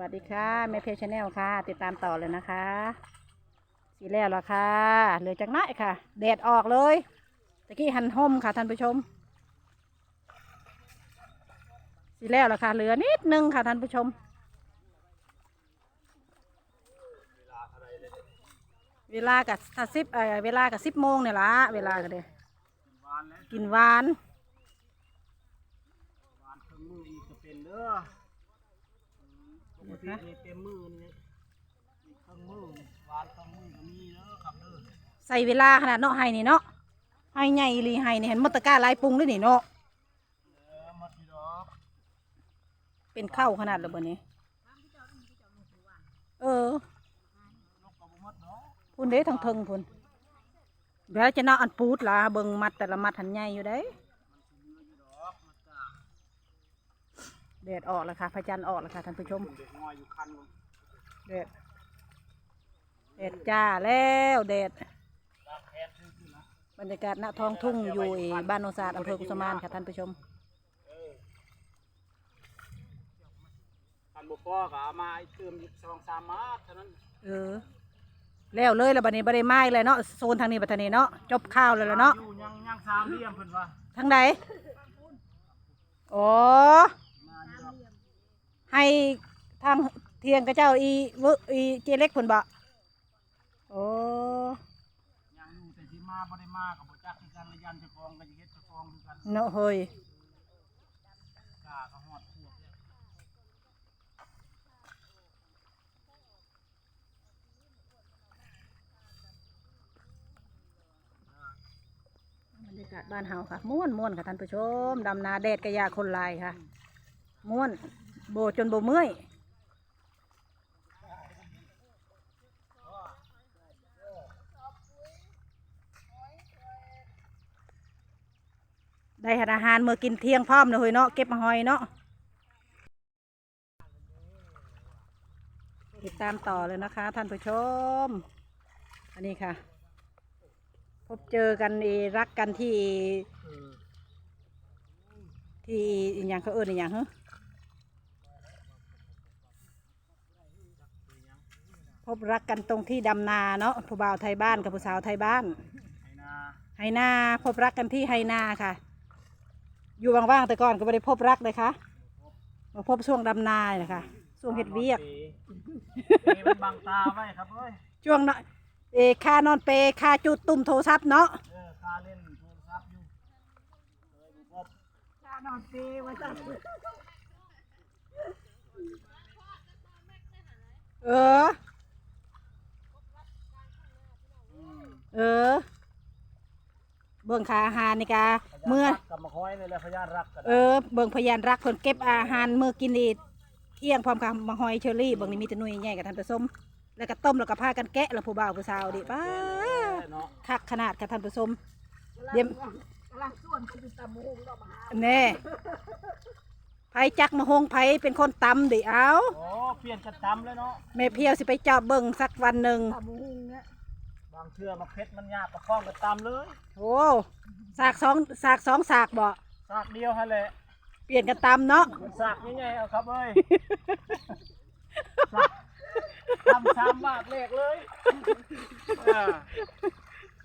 วัสดีค่ะแม่เพจชาแนลค่ะ ติดตามต่อเลยนะคะ สีแล้วละค่ะเหลือจากไหนค่ะแดดออกเลยตะกี้หันห่มค่ะท่านผู้ชม สีแล้วละค่ะเหลือนิดนึงค่ะท่านผู้ชม เวลากับสิบเออเวลากับสิบโมงเนี่ยละเวลากันเลยกินหวานวานเครื่องมืออีกจะเป็นเด้อ ปกตินี่เต็มมือนี่มีเครื่องมือนี่วานเครื่องมือก็มีเด้อครับเด้อใส่เวลาขนาดเนาะไห้นี่เนาะไห้ใหญ่อีหลีไห้นี่เห็นมดตะกร้าลายปรุงด้วยนี่เนาะเด้อหมาทีดอกเป็นข้าวขนาดเลยบนนี้เออลูกกับบุมัดเนาะพุ่นเด้ทั้งเทิงพุ่นเดี๋ยวจะเนาะอันปูดล่ะเบิ่งมัดแต่ละมัดหันใหญ่อยู่เด้ ดอกมาจ้า แดดออกแล้วค่ะพระจันทร์ออกแล้วค่ะท่านผู้ชมเด็กงอยอยู่คันมึงแดดแดดจ้าแล้วแดดลากแขนซื้อขึ้นนะบรรยากาศณท้องทุ่งอยู่ไอ้บ้านโนนศาสตร์อำเภอกุสมานค่ะท่านผู้ชมเออคันบุพอก็เอามาไอ้เติมอีกสองสามมาเท่านั้นเออแล้วเลยแล้วบัดนี้บัดนี้ไม้เลยเนาะโซนทางนี้บัดนี้เนาะจบข้าวเลยแล้วเนาะอยู่ยังยังสามเหลี่ยมเพิ่นว่าทางใดอ๋อมาอยู่ดอก ให้ทางเทียงกับเจ้าอีเวอีเจเล็กผลบะโอ้ยังอยู่แต่ที่มาบ่ได้มากับบ่จักคือกันระยันเจ้าของก็จะเฮ็ดเจ้าของคือกันเนาะเฮ้ยกล้าก็ฮอดพวกเนี่ยบรรยากาศบ้านเฮาค่ะ ม่วนม่วนค่ะท่านผู้ชมดำนาแดดกระยาคนลายค่ะ ม่วน โบจนโบเมื่อยได้อาหารเมื่อกินเที่ยงพร้อมเนาะเฮ้ยเนาะเก็บมาหอยเนาะติดตามต่อเลยนะคะ ท่านผู้ชม อันนี้ค่ะ พบเจอกันรักกันที่ ที่อย่างเขาเอิญอย่างเหรอ พบรักกันตรงที่ดำนาเนาะผู้บ่าวไทยบ้านกับผู้สาวไทยบ้านให้นาไฮนาพบรักกันที่ไฮนาค่ะ อยู่ว่างๆแต่ก่อนก็ไม่ได้พบรักเลยค่ะมาพบช่วงดำนาเลยค่ะช่วงเฮ็ดเวียกเปมันบังตาไว้ครับเอ้ยช่วงเนาะเออค่านอนเปค่าจุดตุ่มโทรศัพท์เนาะเออคาเล่นโทรศัพท์อยู่เคยบุพบค่านอนเปว่าจังเอออื เออ เบิ่งขาอาหารนี่กาเมื่อพยานรักกับมาคอยนี่แหละพยานรักกันเออ เบิ่งพยานรักเพิ่นเก็บอาหารมื้อกินนี่เที่ยงพร้อมกับมาหอยเชอรี่เบิ่งนี่มีแต่หนุ่ยใหญ่กับท่านผู้ชมแล้วก็ต้มแล้วก็พากันแกะแล้วผู้บ่าวผู้สาวดิป้าเนาะคักขนาดกับท่านผู้ชมเดี๋ยวแน่ไผจักมาหงไผเป็นคนตำดิเอาโอ้เปลี่ยนกันตำเลยเนาะ แม่เพียวสิไปเจาะเบิ่งสักวันหนึ่ง บางเทื่อมาเพชรมันยากประคองกันตำเลยโอ้สากสองสากสองสากบ่สากเดียวฮะแหละเปลี่ยนกันตำเนาะมันสากยังไงเอาครับเอ้ยสากทำสามบาทเลขเลยเออ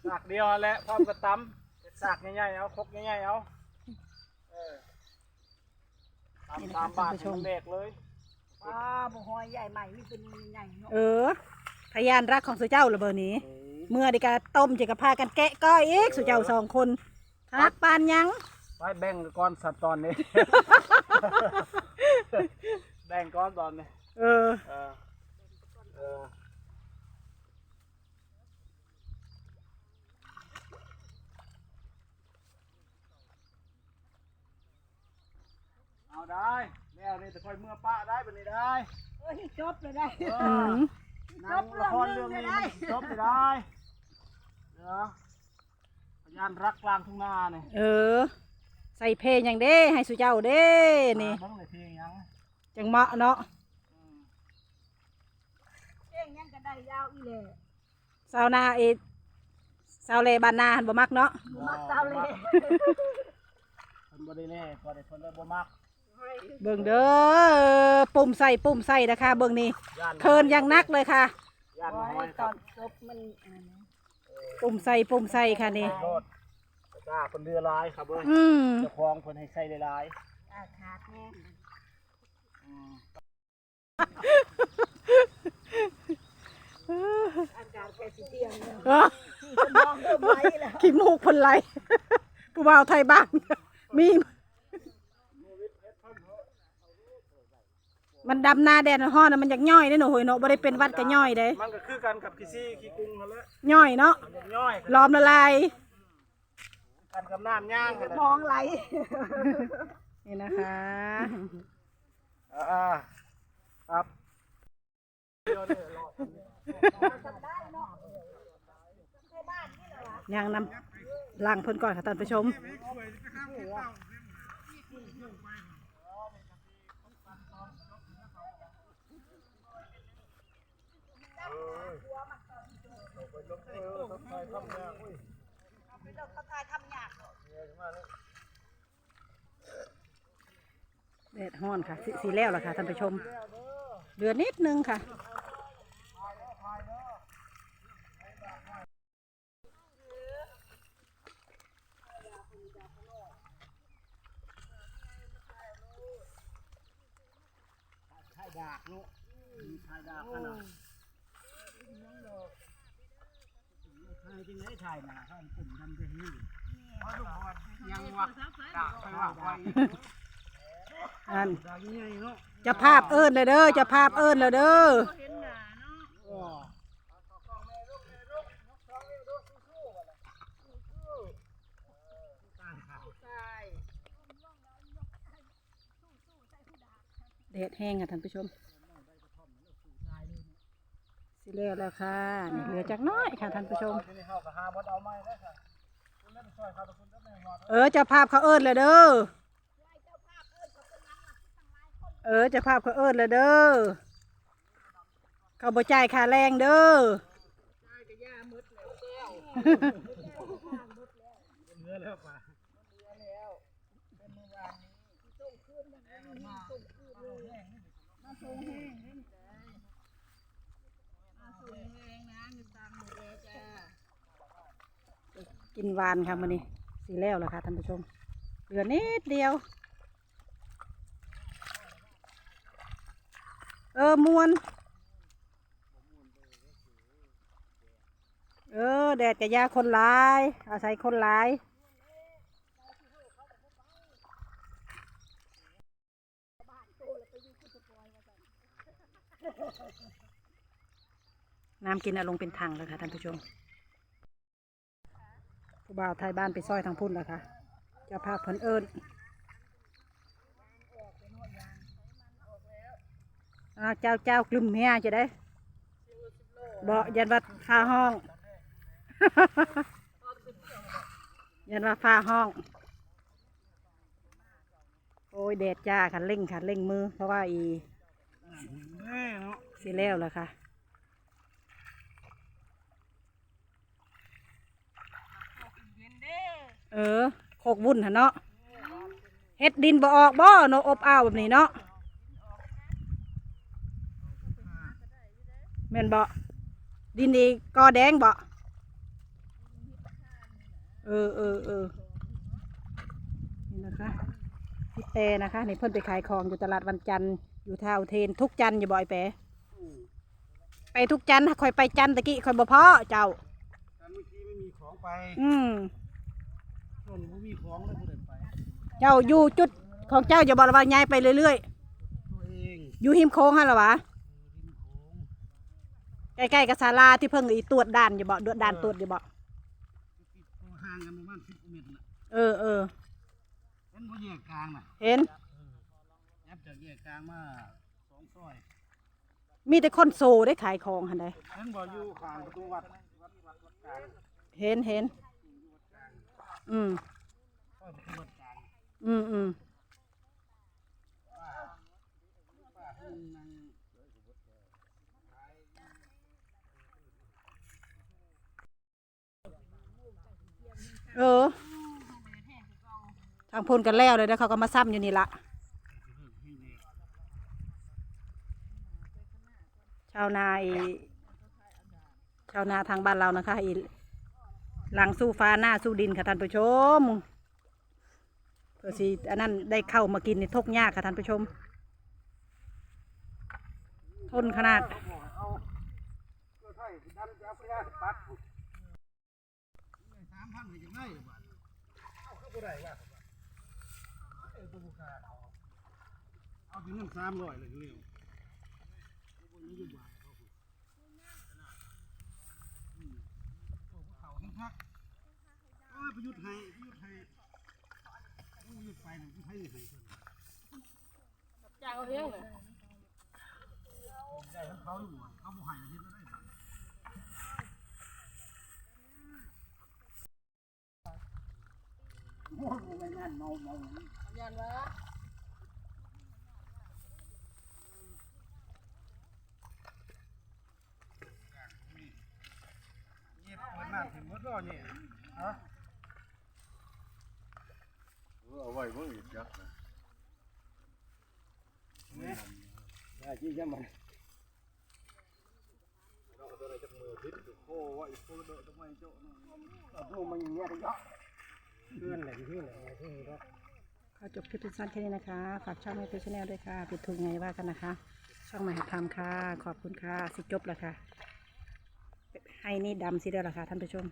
สากเดียวฮะแหละพร้อมกับตำสากใหญ่ๆเอาครกใหญ่ๆเอาเออทำสามบาทให้มันเลขเลยป้าบ่หอยใหญ่ใหม่มีเป็นใหญ่เนาะเออพยานรักของสุเจ้าระเบอนี้ เมื่อดีกาต้มจะกะพากันแกะก้อยเอกสุเจ้าสองคนทักปานยังไว้แบ่งก่อนสัตว์ตอนนี้ แบ่งก้อนตอนนี้ เออเออเออเอาได้แล้วนี่จะค่อยเมื่อป้าได้เป็นนี้ได้เอ้ยจบเลยได้ เออือมหนังละครเรื่องนี้มันจบไปได้ เดี๋ยวพยานรักกลางทุ่งนาเนี่ยเออ ใส่เพลงอย่างเด้ให้สุเจ้าเด้นี่เบิ่งเลยเพลงยังจังเหมาะเนาะอืมเอ้ยยังก็ได้ยาวอีเลยสาวนาเอสาวเลบานนาหันบ่มักเนาะบ่มักเจ้าเลยเพิ่นบ่ได้แน่ก็ได้เพิ่นเลยบ่มักเเบิ่งเด้อปุ่มใส่ปุ่มใส่นะคะเบิ่งนี่ย่านเคินอย่างนักเลยค่ะย่านไว้น้อยคตรัอบนจบมันอันนั้น ปุ่มใส่ปุ่มใส่ค่ะนี่โลดกล้าคนเรือลายครับเว้ยอืมเจ้าของเพิ่นให้ใส่หลายอาขาดแน่ๆอืมอากาศแค่สิเที่ยงเนี่ยเอ้อมันมองเริ่มไหลแล้วขี้มูกคนไหลผู้บ่าวไทยบ้านมี มันดำหน้าแดดฮ้อนนะมันอยากย่อยเด้หนูโหยเนาะบ่ได้เป็นหวัดก็ย่อยเด้มันก็คือกันกับขี้ซี่ขี้กุ้งนั่นแหละย่อยเนาะมันย่อยล้อมละลายกันกับน้ำย่างกันแหละมองไหลนี่นะคะอ่าๆครับย่างน้ำล้างเพิ่นก่อนค่ะท่านผู้ชม เขาตายทำยากแดดฮ้อนค่ะสสีแล้วล่ะค่ะท่านผู้ชมเดือนนิดนึงค่ะชายดากเนาะมีชายดากขนาดชาย จริงไหนชายหนาข้างกลุ่มทำไปนี่ยังวักดากไปว่าไปอันดากยังไงเนาะเจะภาพเอิ้นเลยเด้อจะภาพเอิ้นเลยเด้ออ๋อแดดแห้งค่ะท่านผู้ชม สิแล้วแล้วค่ะนี่เหลือจากน้อยค่ะท่านผู้ชมทีนี้เขาก็หาบดเอาไม้ได้ค่ะคุณได้ไปช่วยเขาทุกคนก็ไม่หอดเออเจะภาพเขาเอิ้นเลยเด้อ เออเจะภาพเขาเอิ้นเลยเด้อ เขาบ่จ่ายค่าแรงเด้อเนื้อแล้ว กินหวานค่ะมันนี้สีแล้วแล้วค่ะท่านผู้ชมเหลือนิดเดียว เออมวน เออ แดดกับยาคนหลาย อาศัยคนหลายน้ำกินเอาลงเป็นถังแล้วค่ะท่านผู้ชม ผู้บ่าวไทยบ้านไปซอยทางพุ่นแล้วค่ะเจ้าภาพเพิ่นเอิญอ้าวเจ้าเจ้ากลุ่มเมียจะได้บอกยันว่าฟ้าห้อง ยันว่าฟ้าห้อง โอ้ยแดดจ้าค่ะเร่งค่ะเร่งมือ เพราะว่าอีเอ้ยเนาะสิแล้วแล้วค่ะ เออโคกวุ่นหันเนาะเฮ็ดดินบ่ออกบ่เนาะอบอ้าวแบบนี้เนาะแม่นบ่ดินดีกอแดงบ่เออเออเออนี่นะคะพี่เปนะคะนี่เพิ่นไปขายของอยู่ตลาดวันจันทร์อยู่ท่าอุเทนทุกจันทร์อยู่บ่อยแปไปทุกจันทร์คอยไปจันทร์ตะกี้คอยบ่พอเจ้าแต่เมื่อกี้ไม่มีของไป อืม ช่วงนี้ไม่มีของเลยผู้ใดไป เจ้าอยู่จุดของเจ้าอย่าบอกว่าย้ายไปเรื่อยตัวเองๆ อยู่หิมโค้งฮะเหรอวะ ริมโขงใกล้ๆกับศาลาที่เพิ่งอีตรวจด่านอย่าบอกตรวจด่านตรวจอย่าบอกติดตัวห่างกันประมาณสิบเมตรน่ะเออเออเห็นบ่แยกกลางน่ะเห็น ยับจากแยกกลางมาสองซอยมีแต่คนโซได้ขายของหันใดเห็นบ่อยู่ข้างประตูวัดวัดวัดวัดกลางเห็นเห็น อืมอืมอืมเออ ทางพนกันแล้วเลยนะเขาก็มาซ้ำอยู่นี่ละชาวนาชาวนาทางบ้านเรานะคะอี หลังสู้ฟ้าหน้าสู้ดินค่ะท่านผู้ชมเพื่อสิอันนั้นได้เข้ามากินในทกยากค่ะท่านผู้ชม ทนขนาด เอาไปได้ปัดสามพันเป็นยังไงบ้านเอาเข้าไปได้ว่าเอ้ตัวบุคาเอาเอาถึงเงินสามร้อยเลยเร็วเขาทั้งพักเออ ประยุทธ์ให้ประยุทธ์ให้ประยุทธ์ไปหนึ่งที่ให้ให้คนเจ้าเองเลยได้ทั้งเขาอยู่เขาบุหายอาทิตย์ละได้โอ้โหงานเมาเมายันวะเงียบเปิดหน้าถึงมดรอเนี่ยฮะ เอาไว้เมื่ออีกจักนะเนี่ยได้ยี่ยมมันเราตัวอะไรจากมือพิษโค้ว่าอีกคนเดาะทำไมเจ้าเอาพวกมันอย่างเงี้ยได้เยอะเพื่อนอะไรที่ไหนที่นี่ก็ขอจบคลิปสั้นๆแค่นี้นะคะ ฝากช่องในเพจแนลด้วยค่ะผิดถูกไงว่ากันนะคะ ช่องมหาธรรมค่ะ ขอบคุณค่ะ สิจบแล้วค่ะ ให้นี่ดำสิเด้อละค่ะท่านผู้ชม